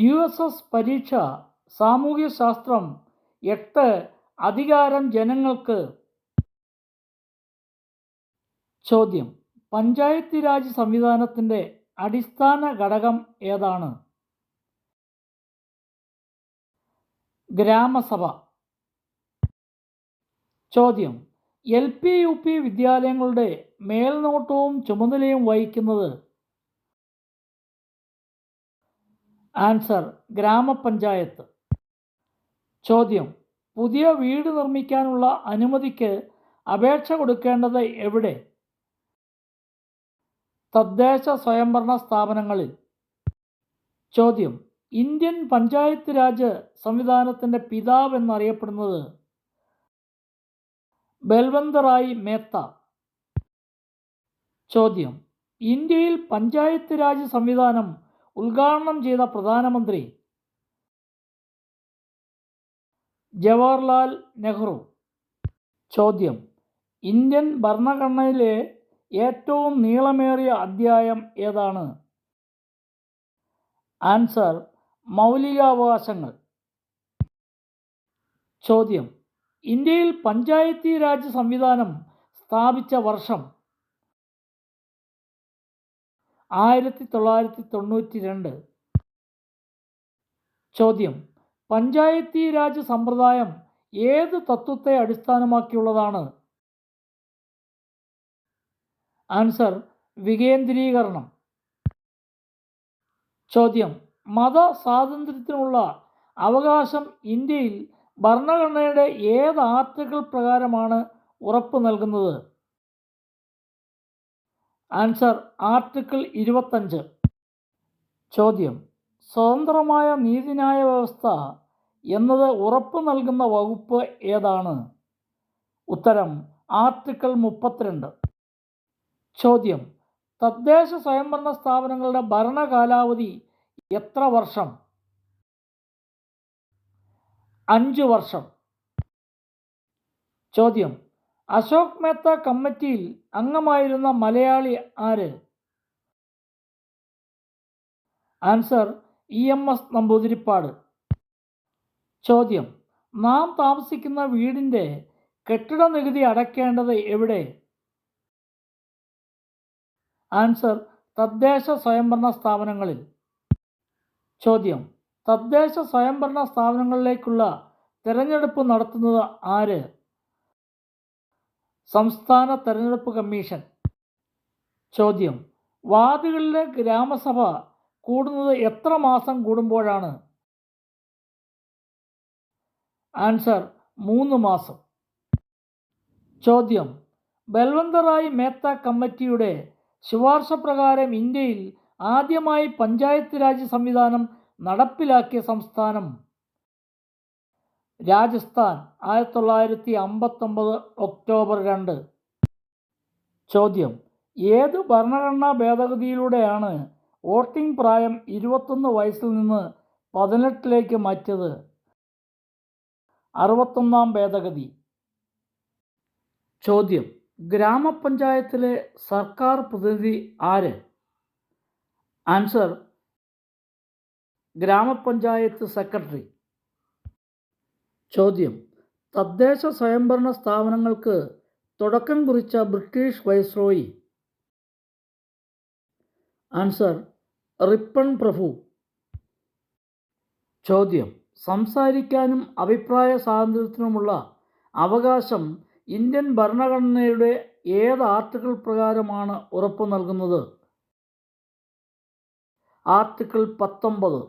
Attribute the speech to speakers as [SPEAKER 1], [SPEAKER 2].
[SPEAKER 1] U S S പരീക്ഷ സാമൂഹ്യശാസ്ത്രം എട്ട് അധികാരം ജനങ്ങൾക്ക് ചോദ്യം പഞ്ചായത്ത് രാജ് സംവിധാനത്തിൻ്റെ അടിസ്ഥാന ഘടകം ഏതാണ് ഗ്രാമസഭ ചോദ്യം എൽ പി യു പി വിദ്യാലയങ്ങളുടെ മേൽനോട്ടവും ചുമതലയും വഹിക്കുന്നത് ആൻസർ ഗ്രാമപഞ്ചായത്ത് ചോദ്യം പുതിയ വീട് നിർമ്മിക്കാനുള്ള അനുമതിക്ക് അപേക്ഷ കൊടുക്കേണ്ടത് എവിടെ തദ്ദേശ സ്വയംഭരണ സ്ഥാപനങ്ങളിൽ ചോദ്യം ഇന്ത്യൻ പഞ്ചായത്ത് രാജ് സംവിധാനത്തിൻ്റെ പിതാവ് എന്നറിയപ്പെടുന്നത് ബൽവന്തറായി മേത്ത ചോദ്യം ഇന്ത്യയിൽ പഞ്ചായത്ത് രാജ് സംവിധാനം ഉദ്ഘാടനം ചെയ്ത പ്രധാനമന്ത്രി ജവഹർലാൽ നെഹ്റു ചോദ്യം ഇന്ത്യൻ ഭരണഘടനയിലെ ഏറ്റവും നീളമേറിയ അധ്യായം ഏതാണ് ആൻസർ മൗലികാവകാശങ്ങൾ ചോദ്യം ഇന്ത്യയിൽ പഞ്ചായത്തി രാജ് സംവിധാനം സ്ഥാപിച്ച വർഷം ആയിരത്തി തൊള്ളായിരത്തി തൊണ്ണൂറ്റി രണ്ട് ചോദ്യം പഞ്ചായത്തി രാജ് സമ്പ്രദായം ഏത് തത്വത്തെ അടിസ്ഥാനമാക്കിയുള്ളതാണ് ആൻസർ വികേന്ദ്രീകരണം ചോദ്യം മത സ്വാതന്ത്ര്യത്തിനുള്ള അവകാശം ഇന്ത്യയിൽ ഭരണഘടനയുടെ ഏത് ആർട്ടിക്കിൾ പ്രകാരമാണ് ഉറപ്പ് നൽകുന്നത് ആൻസർ ആർട്ടിക്കിൾ ഇരുപത്തഞ്ച് ചോദ്യം സ്വതന്ത്രമായ നീതിന്യായ വ്യവസ്ഥ എന്നത് ഉറപ്പ് നൽകുന്ന വകുപ്പ് ഏതാണ് ഉത്തരം ആർട്ടിക്കിൾ മുപ്പത്തിരണ്ട് ചോദ്യം തദ്ദേശ സ്വയംഭരണ സ്ഥാപനങ്ങളുടെ ഭരണകാലാവധി എത്ര വർഷം അഞ്ച് വർഷം ചോദ്യം അശോക് മേത്ത കമ്മിറ്റിയിൽ അംഗമായിരുന്ന മലയാളി ആര് answer E M S Namboodiripad ചോദ്യം നാം താമസിക്കുന്ന വീടിൻ്റെ കെട്ടിട നികുതി അടയ്ക്കേണ്ടത് എവിടെ ആൻസർ തദ്ദേശ സ്വയംഭരണ സ്ഥാപനങ്ങളിൽ ചോദ്യം തദ്ദേശ സ്വയംഭരണ സ്ഥാപനങ്ങളിലേക്കുള്ള തിരഞ്ഞെടുപ്പ് നടത്തുന്നത് ആര് സംസ്ഥാന തെരഞ്ഞെടുപ്പ് കമ്മീഷൻ ചോദ്യം വാർഡുകളിലെ ഗ്രാമസഭ കൂടുന്നത് എത്ര മാസം കൂടുമ്പോഴാണ് ആൻസർ മൂന്ന് മാസം ചോദ്യം ബൽവന്തറായി മേത്ത കമ്മിറ്റിയുടെ ശുപാർശ പ്രകാരം ഇന്ത്യയിൽ ആദ്യമായി പഞ്ചായത്ത് രാജ് സംവിധാനം നടപ്പിലാക്കിയ സംസ്ഥാനം രാജസ്ഥാൻ ആയിരത്തി തൊള്ളായിരത്തി അമ്പത്തൊമ്പത് ഒക്ടോബർ രണ്ട് ചോദ്യം ഏത് ഭരണഘടനാ ഭേദഗതിയിലൂടെയാണ് വോട്ടിംഗ് പ്രായം ഇരുപത്തൊന്ന് വയസ്സിൽ നിന്ന് പതിനെട്ടിലേക്ക് മാറ്റിയത് അറുപത്തൊന്നാം ഭേദഗതി ചോദ്യം ഗ്രാമപഞ്ചായത്തിലെ സർക്കാർ പ്രതിനിധി ആര് ആൻസർ ഗ്രാമപഞ്ചായത്ത് സെക്രട്ടറി ചോദ്യം തദ്ദേശ സ്വയംഭരണ സ്ഥാപനങ്ങൾക്ക് തുടക്കം കുറിച്ച ബ്രിട്ടീഷ് വൈസ്രോയി ആൻസർ റിപ്പൺ പ്രഭു ചോദ്യം സംസാരിക്കാനും അഭിപ്രായ സ്വാതന്ത്ര്യത്തിനുമുള്ള അവകാശം ഇന്ത്യൻ ഭരണഘടനയുടെ ഏത് ആർട്ടിക്കിൾ പ്രകാരമാണ് ഉറപ്പു നൽകുന്നത് ആർട്ടിക്കിൾ പത്തൊമ്പത്